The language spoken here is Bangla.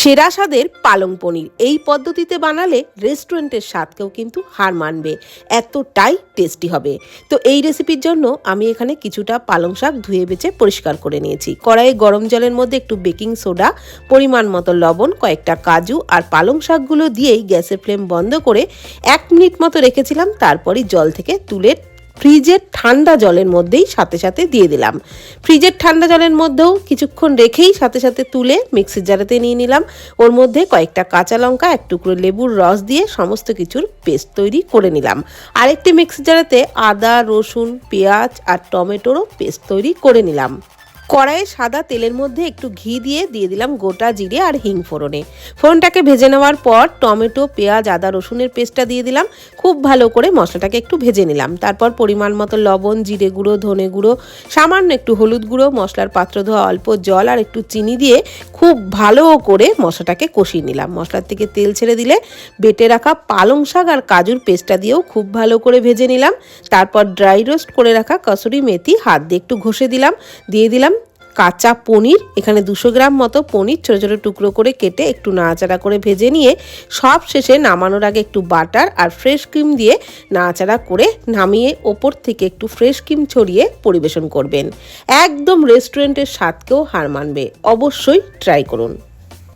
সেরা স্বাদের পালং পনির। এই পদ্ধতিতে বানালে রেস্টুরেন্টের স্বাদকেও কিন্তু হার মানবে। এতটাই টেস্টি হবে। তো এই রেসিপির জন্য আমি এখানে কিছুটা পালং শাক ধুয়ে বেছে পরিষ্কার করে নিয়েছি। কড়াইয়ে গরম জলের মধ্যে একটু বেকিং সোডা, পরিমাণ মতো লবণ, কয়েকটা কাজু আর পালং শাকগুলো দিয়েই গ্যাসের ফ্লেম বন্ধ করে এক মিনিট মতো রেখেছিলাম। তারপরই জল থেকে তুলে ফ্রিজের ঠান্ডা জলের মধ্যেই সাথে সাথে দিয়ে দিলাম। ফ্রিজের ঠান্ডা জলের মধ্যেও কিছুক্ষণ রেখেই সাথে সাথে তুলে মিক্সির জারেতে নিয়ে নিলাম। ওর মধ্যে কয়েকটা কাঁচা লঙ্কা, এক টুকরো লেবুর রস দিয়ে সমস্ত কিছুর পেস্ট তৈরি করে নিলাম। আরেকটি মিক্সির জারেতে আদা, রসুন, পেঁয়াজ আর টমেটোরও পেস্ট তৈরি করে নিলাম। কড়াইয়ে সাদা তেলের মধ্যে একটু ঘি দিয়ে দিয়ে দিলাম গোটা জিরে আর হিং ফোড়নে। ফোড়নটাকে ভেজে নেওয়ার পর টমেটো, পেঁয়াজ, আদা, রসুনের পেস্টটা দিয়ে দিলাম। খুব ভালো করে মশলাটাকে একটু ভেজে নিলাম। তারপর পরিমাণ মতো লবণ, জিরে গুঁড়ো, ধনে গুঁড়ো, সামান্য একটু হলুদ গুঁড়ো, মশলার পাত্র ধোয়া, অল্প জল আর একটু চিনি দিয়ে খুব ভালো করে মশলাটাকে কষিয়ে নিলাম। মশলার থেকে তেল ছেড়ে দিলে বেটে রাখা পালং শাক আর কাজুর পেস্টটা দিয়েও খুব ভালো করে ভেজে নিলাম। তারপর ড্রাই রোস্ট করে রাখা কসুরি মেথি হাত দিয়ে একটু ঘষে দিলাম। দিয়ে দিলাম কাঁচা পনির, এখানে দুশো গ্রাম মতো পনির ছোটো ছোটো টুকরো করে কেটে একটু নাড়াচাড়া করে ভেজে নিয়ে সব শেষে নামানোর আগে একটু বাটার আর ফ্রেশ ক্রিম দিয়ে নাড়াচাড়া করে নামিয়ে ওপর থেকে একটু ফ্রেশ ক্রিম ছড়িয়ে পরিবেশন করবেন। একদম রেস্টুরেন্টের স্বাদকেও হার মানবে। অবশ্যই ট্রাই করুন।